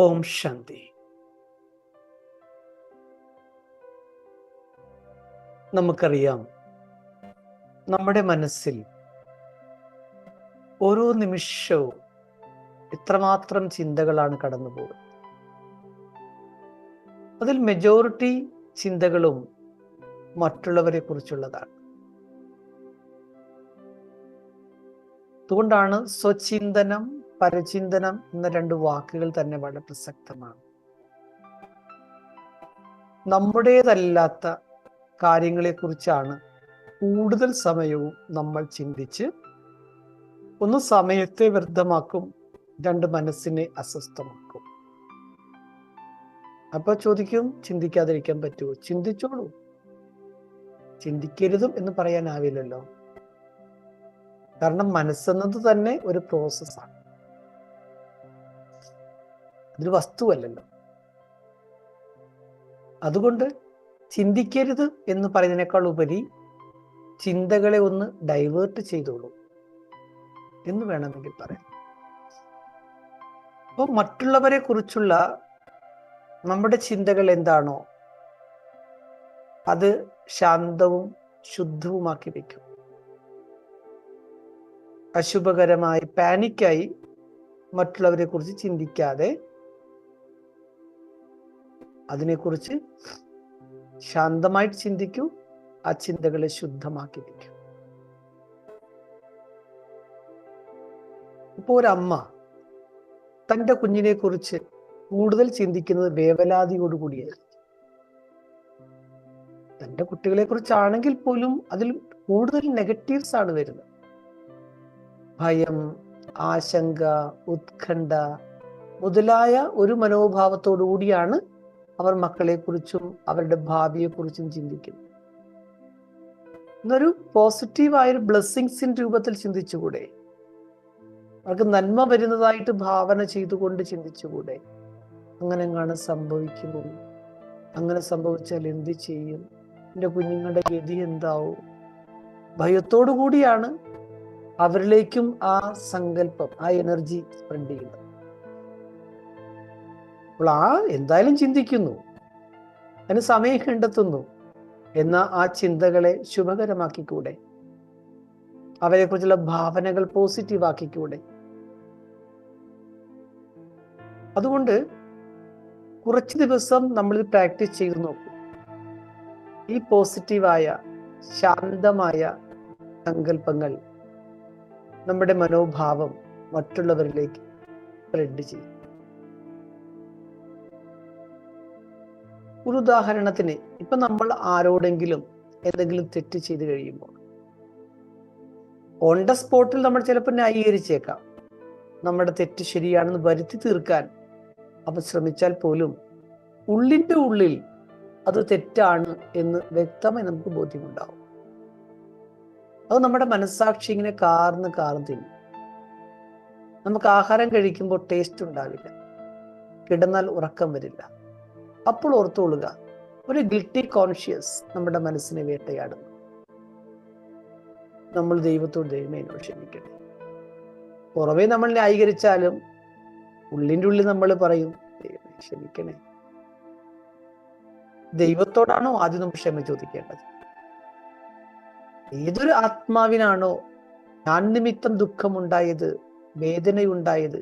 ഓം ശാന്തി. നമുക്കറിയാം നമ്മുടെ മനസ്സിൽ ഓരോ നിമിഷവും ഇത്രമാത്രം ചിന്തകളാണ് കടന്നു പോകുന്നത് അതിൽ മെജോറിറ്റി ചിന്തകളും മറ്റുള്ളവരെ കുറിച്ചുള്ളതാണ്. അതുകൊണ്ടാണ് സ്വചിന്തനം പരചിന്തനം എന്ന രണ്ട് വാക്കുകൾ തന്നെ വളരെ പ്രസക്തമാണ്. നമ്മുടേതല്ലാത്ത കാര്യങ്ങളെക്കുറിച്ചാണ് കൂടുതൽ സമയവും നമ്മൾ ചിന്തിച്ച് ഒന്ന് സമയത്തെ വ്യർത്ഥമാക്കും രണ്ട് മനസ്സിനെ അസ്വസ്ഥമാക്കും. അപ്പൊ ചോദിക്കും ചിന്തിക്കാതിരിക്കാൻ പറ്റുമോ? ചിന്തിച്ചോളൂ. ചിന്തിക്കരുതും എന്ന് പറയാനാവില്ലല്ലോ. കാരണം മനസ്സെന്നത് തന്നെ ഒരു പ്രോസസ്സാണ് അതൊരു വസ്തുവല്ലല്ലോ. അതുകൊണ്ട് ചിന്തിക്കരുത് എന്ന് പറയുന്നതിനേക്കാൾ ഉപരി ചിന്തകളെ ഒന്ന് ഡൈവേർട്ട് ചെയ്തോളൂ എന്ന് വേണമെങ്കിൽ പറയാം. അപ്പോൾ മറ്റുള്ളവരെ കുറിച്ചുള്ള നമ്മുടെ ചിന്തകൾ എന്താണോ അത് ശാന്തവും ശുദ്ധവുമാക്കി വെക്കും അശുഭകരമായി പാനിക്കായി മറ്റുള്ളവരെ കുറിച്ച് ചിന്തിക്കാതെ അതിനെക്കുറിച്ച് ശാന്തമായിട്ട് ചിന്തിക്കൂ ആ ചിന്തകളെ ശുദ്ധമാക്കി വയ്ക്കൂ. ഇപ്പോൾ ഒരമ്മ തന്റെ കുഞ്ഞിനെ കുറിച്ച് കൂടുതൽ ചിന്തിക്കുന്നത് വേവലാതിയോടുകൂടിയായിരിക്കും തന്റെ കുട്ടികളെ കുറിച്ചാണെങ്കിൽ പോലും അതിൽ കൂടുതൽ നെഗറ്റീവ്സ് ആണ് വരുന്നത്. ഭയം ആശങ്ക ഉത്കണ്ഠ മുതലായ ഒരു മനോഭാവത്തോടു കൂടിയാണ് അവർ മക്കളെക്കുറിച്ചും അവരുടെ ഭാവിയെക്കുറിച്ചും ചിന്തിക്കുന്നു. എന്നൊരു പോസിറ്റീവായ ഒരു ബ്ലെസ്സിങ്സിൻ രൂപത്തിൽ ചിന്തിച്ചുകൂടെ? അവർക്ക് നന്മ വരുന്നതായിട്ട് ഭാവന ചെയ്തുകൊണ്ട് ചിന്തിച്ചുകൂടെ? അങ്ങനെ എങ്ങാണ് സംഭവിക്കുമോ അങ്ങനെ സംഭവിച്ചാൽ എന്ത് ചെയ്യും? എന്റെ കുഞ്ഞുങ്ങളുടെ ഗതി എന്താവും? ഭയത്തോടു കൂടിയാണ് അവരിലേക്കും ആ സങ്കല്പം ആ എനർജി സ്പ്രെഡ് ചെയ്യുന്നത്. അപ്പോൾ ആ എന്തായാലും ചിന്തിക്കുന്നു. അതിന് സമയം കണ്ടെത്തുന്നു എന്ന ആ ചിന്തകളെ ശുഭകരമാക്കിക്കൂടെ? അവരെ കുറിച്ചുള്ള ഭാവനകൾ പോസിറ്റീവ് ആക്കിക്കൂടെ അതുകൊണ്ട് കുറച്ച് ദിവസം നമ്മൾ പ്രാക്ടീസ് ചെയ്ത് നോക്കും. ഈ പോസിറ്റീവായ ശാന്തമായ സങ്കല്പങ്ങൾ നമ്മുടെ മനോഭാവം മറ്റുള്ളവരിലേക്ക് സ്പ്രെഡ് ചെയ്യും. ഒരു ഉദാഹരണത്തിന് ഇപ്പൊ നമ്മൾ ആരോടെങ്കിലും എന്തെങ്കിലും തെറ്റ് ചെയ്ത് കഴിയുമ്പോൾ ഓൺ ദ സ്പോട്ടിൽ നമ്മൾ ചിലപ്പോൾ ന്യായീകരിച്ചേക്കാം. നമ്മുടെ തെറ്റ് ശരിയാണെന്ന് വരുത്തി തീർക്കാൻ അവൻ ശ്രമിച്ചാൽ പോലും ഉള്ളിന്റെ ഉള്ളിൽ അത് തെറ്റാണ് എന്ന് വ്യക്തമായി നമുക്ക് ബോധ്യമുണ്ടാവും. അത് നമ്മുടെ മനസ്സാക്ഷി ഇങ്ങനെ കാർന്ന് കാർന്ന് തിന്നും. നമുക്ക് ആഹാരം കഴിക്കുമ്പോൾ ടേസ്റ്റ് ഉണ്ടാവില്ല. കിടന്നാൽ ഉറക്കം വരില്ല. അപ്പോൾ ഓർത്തുകൊള്ളുക ഒരു ഗിൽട്ടി കോൺഷ്യസ് നമ്മുടെ മനസ്സിനെ വേട്ടയാടുന്നു. നമ്മൾ ദൈവത്തോട് ദൈവമേ എന്നോട് ക്ഷമിക്കണേ പുറമേ നമ്മൾ ന്യായീകരിച്ചാലും ഉള്ളിന്റെ ഉള്ളിൽ നമ്മൾ പറയും ദൈവമേ ക്ഷമിക്കണേ. ദൈവത്തോടാണോ ആദ്യം നമ്മൾ ക്ഷമ ചോദിക്കേണ്ടത്? ഏതൊരു ആത്മാവിനാണോ ഞാൻ നിമിത്തം ദുഃഖമുണ്ടായത് വേദനയുണ്ടായത്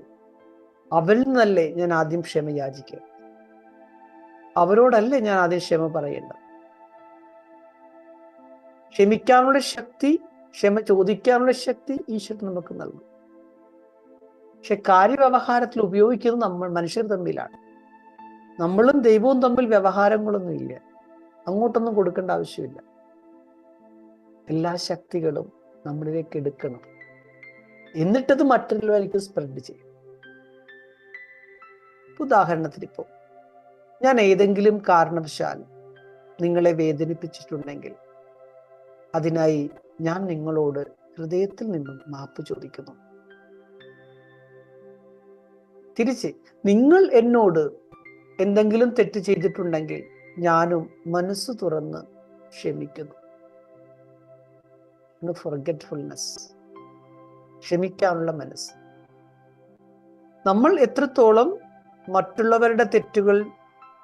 അവരിൽ നിന്നല്ലേ ഞാൻ ആദ്യം ക്ഷമ യാചിക്കുക? അവരോടല്ലേ ഞാൻ ആദ്യം ക്ഷമ പറയേണ്ടത്? ക്ഷമിക്കാനുള്ള ശക്തി ക്ഷമ ചോദിക്കാനുള്ള ശക്തി ഈശ്വരൻ നമുക്ക് നൽകും. പക്ഷെ കാര്യവ്യവഹാരത്തിൽ ഉപയോഗിക്കുന്നത് നമ്മൾ മനുഷ്യർ തമ്മിലാണ്. നമ്മളും ദൈവവും തമ്മിൽ വ്യവഹാരങ്ങളൊന്നും ഇല്ല. അങ്ങോട്ടൊന്നും കൊടുക്കേണ്ട ആവശ്യമില്ല. എല്ലാ ശക്തികളും നമ്മളിലേക്ക് എടുക്കണം. എന്നിട്ടത് മറ്റുള്ളവർക്ക് സ്പ്രെഡ് ചെയ്യും. ഉദാഹരണത്തിന് ഇപ്പോൾ ഞാൻ ഏതെങ്കിലും കാരണവശാൽ നിങ്ങളെ വേദനിപ്പിച്ചിട്ടുണ്ടെങ്കിൽ അതിനായി ഞാൻ നിങ്ങളോട് ഹൃദയത്തിൽ നിന്നും മാപ്പ് ചോദിക്കുന്നു. തിരിച്ച് നിങ്ങൾ എന്നോട് എന്തെങ്കിലും തെറ്റ് ചെയ്തിട്ടുണ്ടെങ്കിൽ ഞാനും മനസ്സ് തുറന്ന് ക്ഷമിക്കുന്നു. ഫൊർഗറ്റ്ഫുൾനെസ് ക്ഷമിക്കാനുള്ള മനസ്സ്. നമ്മൾ എത്രത്തോളം മറ്റുള്ളവരുടെ തെറ്റുകൾ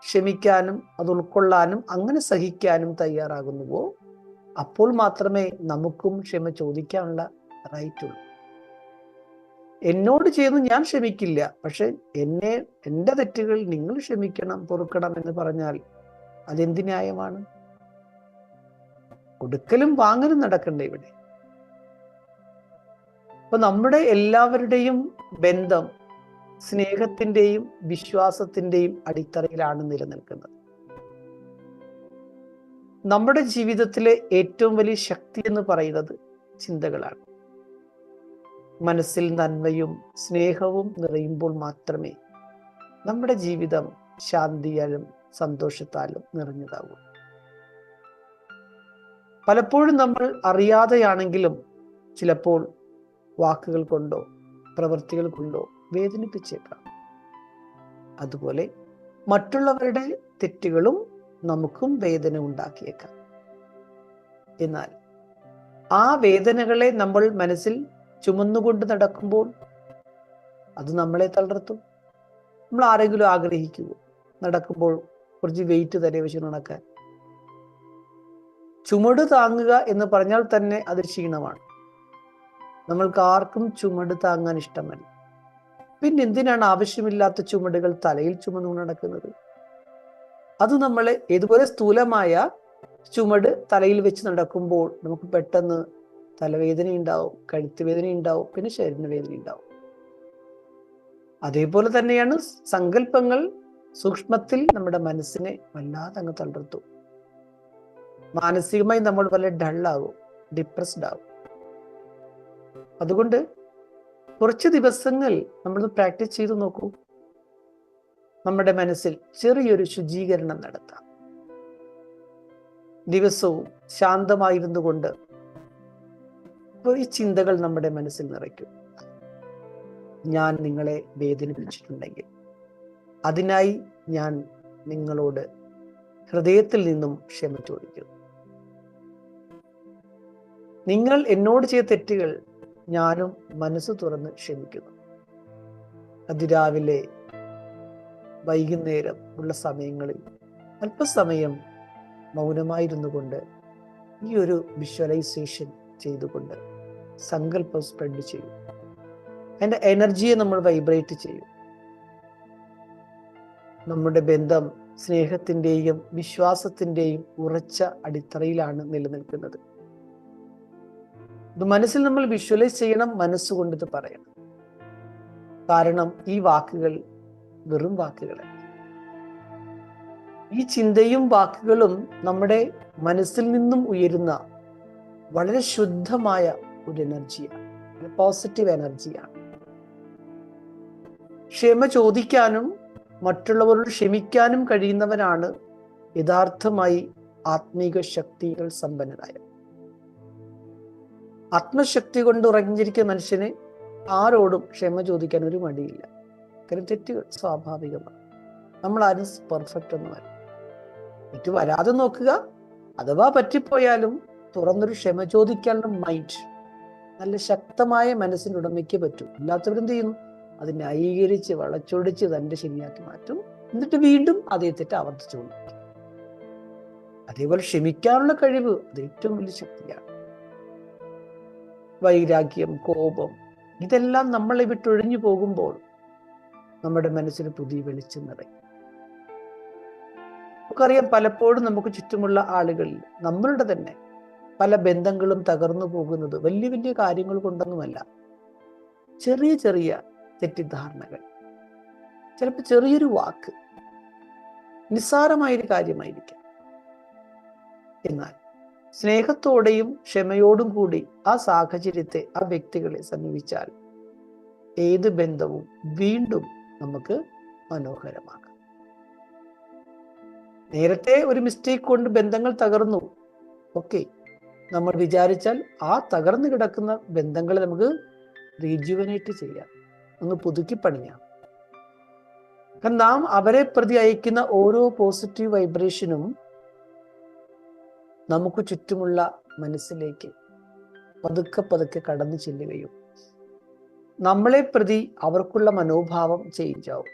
ക്ഷമിക്കാനും അത് ഉൾക്കൊള്ളാനും അങ്ങനെ സഹിക്കാനും തയ്യാറാകുന്നുവോ? അപ്പോൾ മാത്രമേ നമുക്കും ക്ഷമ ചോദിക്കാനുള്ള റൈറ്റ് ഉള്ളൂ എന്നോട് ചെയ്യുന്നു ഞാൻ ക്ഷമിക്കില്ല. പക്ഷെ എന്നെ എന്റെ തെറ്റുകൾ നിങ്ങൾ ക്ഷമിക്കണം പൊറുക്കണം എന്ന് പറഞ്ഞാൽ അതെന്ത് ന്യായമാണ്? കൊടുക്കലും വാങ്ങലും നടക്കണ്ടേ ഇവിടെ. അപ്പൊ നമ്മുടെ എല്ലാവരുടെയും ബന്ധം സ്നേഹത്തിന്റെയും വിശ്വാസത്തിന്റെയും അടിത്തറയിലാണ് നിലനിൽക്കുന്നത്. നമ്മുടെ ജീവിതത്തിലെ ഏറ്റവും വലിയ ശക്തി എന്ന് പറയുന്നത് ചിന്തകളാണ്. മനസ്സിൽ നന്മയും സ്നേഹവും നിറയുമ്പോൾ മാത്രമേ നമ്മുടെ ജീവിതം ശാന്തിയാലും സന്തോഷത്താലും നിറഞ്ഞതാകൂ പലപ്പോഴും നമ്മൾ അറിയാതെയാണെങ്കിലും ചിലപ്പോൾ വാക്കുകൾ കൊണ്ടോ പ്രവൃത്തികൾ കൊണ്ടോ വേദനിപ്പിച്ചേക്കാം. അതുപോലെ മറ്റുള്ളവരുടെ തെറ്റുകളും നമുക്കും വേദന ഉണ്ടാക്കിയേക്കാം. എന്നാൽ ആ വേദനകളെ നമ്മൾ മനസ്സിൽ ചുമന്നുകൊണ്ട് നടക്കുമ്പോൾ അത് നമ്മളെ തളർത്തും. നമ്മൾ ആരെങ്കിലും ആഗ്രഹിക്കുമോ നടക്കുമ്പോൾ കുറച്ച് വെയിറ്റ് തന്നെ വെച്ച് നടക്കാൻ ചുമട് താങ്ങുക എന്ന് പറഞ്ഞാൽ തന്നെ അത് ക്ഷീണമാണ്. നമ്മൾക്ക് ആർക്കും ചുമട് താങ്ങാൻ ഇഷ്ടമല്ല. പിന്നെ എന്തിനാണ് ആവശ്യമില്ലാത്ത ചുമടുകൾ തലയിൽ ചുമന്നു നടക്കുന്നത് അത് നമ്മൾ ഇതുപോലെ സ്ഥൂലമായ ചുമട് തലയിൽ വെച്ച് നടക്കുമ്പോൾ നമുക്ക് പെട്ടെന്ന് തലവേദന ഉണ്ടാവും കഴുത്ത് വേദന ഉണ്ടാവും പിന്നെ ശരീരവേദന ഉണ്ടാവും. അതേപോലെ തന്നെയാണ് സങ്കല്പങ്ങൾ സൂക്ഷ്മത്തിൽ നമ്മുടെ മനസ്സിനെ വല്ലാതെ അങ്ങ് തളർത്തും. മാനസികമായി നമ്മൾ വളരെ ഡള്ളാകും ഡിപ്രസ്ഡ് ആകും അതുകൊണ്ട് കുറച്ച് ദിവസങ്ങൾ നമ്മൾ പ്രാക്ടീസ് ചെയ്ത് നോക്കൂ. നമ്മുടെ മനസ്സിൽ ചെറിയൊരു ശുചീകരണം നടത്താം. ദിവസവും ശാന്തമായിരുന്നു കൊണ്ട് ഈ ചിന്തകൾ നമ്മുടെ മനസ്സിൽ നിറയ്ക്കും. ഞാൻ നിങ്ങളെ വേദനിപ്പിച്ചിട്ടുണ്ടെങ്കിൽ അതിനായി ഞാൻ നിങ്ങളോട് ഹൃദയത്തിൽ നിന്നും ക്ഷമ ചോദിക്കുന്നു. നിങ്ങൾ എന്നോട് ചെയ്ത തെറ്റുകൾ ഞാനും മനസ്സ് തുറന്ന് ക്ഷമിക്കുന്നു. അതിരാവിലെ വൈകുന്നേരം ഉള്ള സമയങ്ങളിൽ അല്പസമയം മൗനമായിരുന്നു കൊണ്ട് ഈ ഒരു വിഷ്വലൈസേഷൻ ചെയ്തുകൊണ്ട് സങ്കല്പം സ്പ്രെഡ് ചെയ്യും. അതിന്റെ എനർജിയെ നമ്മൾ വൈബ്രേറ്റ് ചെയ്യും. നമ്മുടെ ബന്ധം സ്നേഹത്തിന്റെയും വിശ്വാസത്തിന്റെയും ഉറച്ച അടിത്തറയിലാണ് നിലനിൽക്കുന്നത്. ഇത് മനസ്സിൽ നമ്മൾ വിഷ്വലൈസ് ചെയ്യണം മനസ്സുകൊണ്ട് ഇത് പറയണം. കാരണം ഈ വാക്കുകൾ വെറും വാക്കുകളല്ല. ഈ ചിന്തയും വാക്കുകളും നമ്മുടെ മനസ്സിൽ നിന്നും ഉയരുന്ന വളരെ ശുദ്ധമായ ഒരു എനർജിയാണ്. പോസിറ്റീവ് എനർജിയാണ്. ക്ഷമ ചോദിക്കാനും മറ്റുള്ളവരോട് ക്ഷമിക്കാനും കഴിയുന്നവനാണ് യഥാർത്ഥമായി ആത്മീക ശക്തികൾ സമ്പന്നനായ ആത്മശക്തി കൊണ്ട് ഉറങ്ങിയിരിക്കുന്ന മനുഷ്യന് ആരോടും ക്ഷമ ചോദിക്കാൻ ഒരു മടിയില്ല. കാര്യം തെറ്റുകൾ സ്വാഭാവികമാണ്. നമ്മൾ ആരും പെർഫെക്റ്റ് ഒന്നും വരും തെറ്റ് വരാതെ നോക്കുക. അഥവാ പറ്റിപ്പോയാലും തുറന്നൊരു ക്ഷമ ചോദിക്കാനുള്ള മൈൻഡ് നല്ല ശക്തമായ മനസ്സിന്റെ ഉടമയ്ക്ക് പറ്റും. അല്ലാത്തവരെന്ത് ചെയ്യുന്നു? അതിനെ അംഗീകരിച്ച് വളച്ചൊടിച്ച് തന്റെ ശരിയാക്കി മാറ്റും. എന്നിട്ട് വീണ്ടും അതേ തെറ്റ് ആവർത്തിച്ചുകൊണ്ടിരിക്കും. അതേപോലെ ക്ഷമിക്കാനുള്ള കഴിവ് അത് ഏറ്റവും വലിയ ശക്തിയാണ്. വൈരാഗ്യം കോപം ഇതെല്ലാം നമ്മളെ വിട്ടൊഴിഞ്ഞു പോകുമ്പോൾ നമ്മുടെ മനസ്സിന് പുതിയ വെളിച്ചം നിറയും. നമുക്കറിയാം പലപ്പോഴും നമുക്ക് ചുറ്റുമുള്ള ആളുകളിൽ നമ്മളുടെ തന്നെ പല ബന്ധങ്ങളും തകർന്നു പോകുന്നത് വലിയ വലിയ കാര്യങ്ങൾ കൊണ്ടൊന്നുമല്ല. ചെറിയ ചെറിയ തെറ്റിദ്ധാരണകൾ. ചിലപ്പോൾ ചെറിയൊരു വാക്ക്. നിസ്സാരമായൊരു കാര്യമായിരിക്കാം. എന്നാൽ സ്നേഹത്തോടെയും ക്ഷമയോടും കൂടി ആ സാഹചര്യത്തെ ആ വ്യക്തികളെ സമീപിച്ചാൽ ഏത് ബന്ധവും വീണ്ടും നമുക്ക് മനോഹരമാക്കാം. നേരത്തെ ഒരു മിസ്റ്റേക്ക് കൊണ്ട് ബന്ധങ്ങൾ തകർന്നു. ഓക്കെ നമ്മൾ വിചാരിച്ചാൽ ആ തകർന്നു കിടക്കുന്ന ബന്ധങ്ങളെ നമുക്ക് റീജുവനേറ്റ് ചെയ്യാം. ഒന്ന് പുതുക്കി പണിയാം. നാം അവരെ പ്രതി അയക്കുന്ന ഓരോ പോസിറ്റീവ് വൈബ്രേഷനും നമുക്ക് ചുറ്റുമുള്ള മനസ്സിലേക്ക് പതുക്കെ പതുക്കെ കടന്നു ചെല്ലുകയും നമ്മളെ പ്രതി അവർക്കുള്ള മനോഭാവം ചേഞ്ച് ആവും.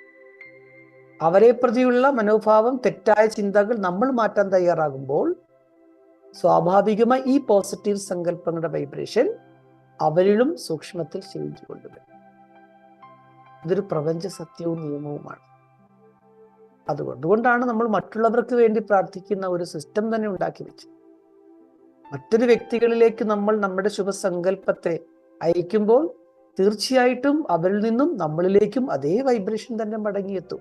അവരെ പ്രതിയുള്ള മനോഭാവം തെറ്റായ ചിന്തകൾ നമ്മൾ മാറ്റാൻ തയ്യാറാകുമ്പോൾ സ്വാഭാവികമായി ഈ പോസിറ്റീവ് സങ്കല്പങ്ങളുടെ വൈബ്രേഷൻ അവരിലും സൂക്ഷ്മത്തിൽ ചേഞ്ച് കൊണ്ടുവരും. ഇതൊരു പ്രപഞ്ച സത്യവും നിയമവുമാണ്. അതുകൊണ്ടുകൊണ്ടാണ് നമ്മൾ മറ്റുള്ളവർക്ക് വേണ്ടി പ്രാർത്ഥിക്കുന്ന ഒരു സിസ്റ്റം തന്നെ ഉണ്ടാക്കി വെച്ചത്. മറ്റൊരു വ്യക്തികളിലേക്ക് നമ്മൾ നമ്മുടെ ശുഭസങ്കല്പത്തെ അയക്കുമ്പോൾ തീർച്ചയായിട്ടും അവരിൽ നിന്നും നമ്മളിലേക്കും അതേ വൈബ്രേഷൻ തന്നെ മടങ്ങിയെത്തും.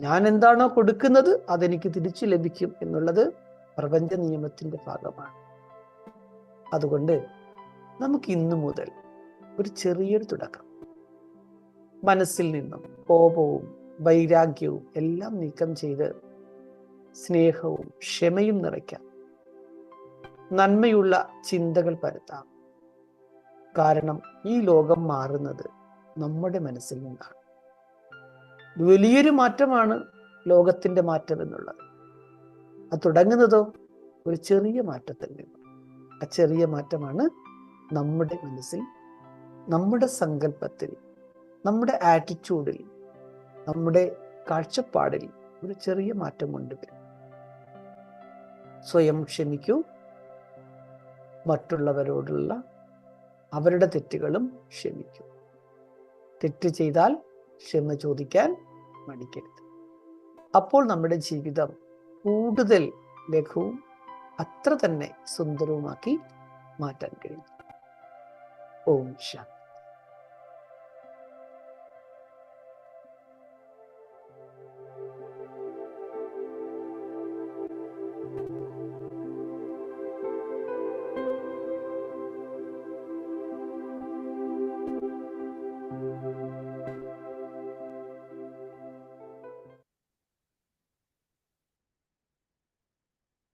ഞാൻ എന്താണോ കൊടുക്കുന്നത് അതെനിക്ക് തിരിച്ചു ലഭിക്കും എന്നുള്ളത് പ്രപഞ്ച നിയമത്തിന്റെ ഭാഗമാണ്. അതുകൊണ്ട് നമുക്ക് ഇന്നു മുതൽ ഒരു ചെറിയൊരു തുടക്കം. മനസ്സിൽ നിന്നും കോപവും വൈരാഗ്യവും എല്ലാം നീക്കം ചെയ്ത് സ്നേഹവും ക്ഷമയും നിറയ്ക്കാം. നന്മയുള്ള ചിന്തകൾ പരത്താം. കാരണം ഈ ലോകം മാറുന്നത് നമ്മുടെ മനസ്സിൽ നിന്നാണ്. വലിയൊരു മാറ്റമാണ് ലോകത്തിന്റെ മാറ്റം എന്നുള്ളത്. അത് തുടങ്ങുന്നതോ ഒരു ചെറിയ മാറ്റത്തിൽ നിന്നും. ആ ചെറിയ മാറ്റമാണ് നമ്മുടെ മനസ്സിൽ നമ്മുടെ സങ്കല്പത്തിൽ നമ്മുടെ ആറ്റിറ്റ്യൂഡിൽ നമ്മുടെ കാഴ്ചപ്പാടിൽ ഒരു ചെറിയ മാറ്റം കൊണ്ടുവരും. സ്വയം ക്ഷമിക്കൂ. മറ്റുള്ളവരോടുള്ള അവരുടെ തെറ്റുകളും ക്ഷമിക്കൂ. തെറ്റ് ചെയ്താൽ ക്ഷമ ചോദിക്കാൻ മടിക്കരുത്. അപ്പോൾ നമ്മുടെ ജീവിതം കൂടുതൽ ലഘുവും അത്ര തന്നെ സുന്ദരവുമാക്കി മാറ്റാൻ കഴിയും. ഓം ശാന്തി.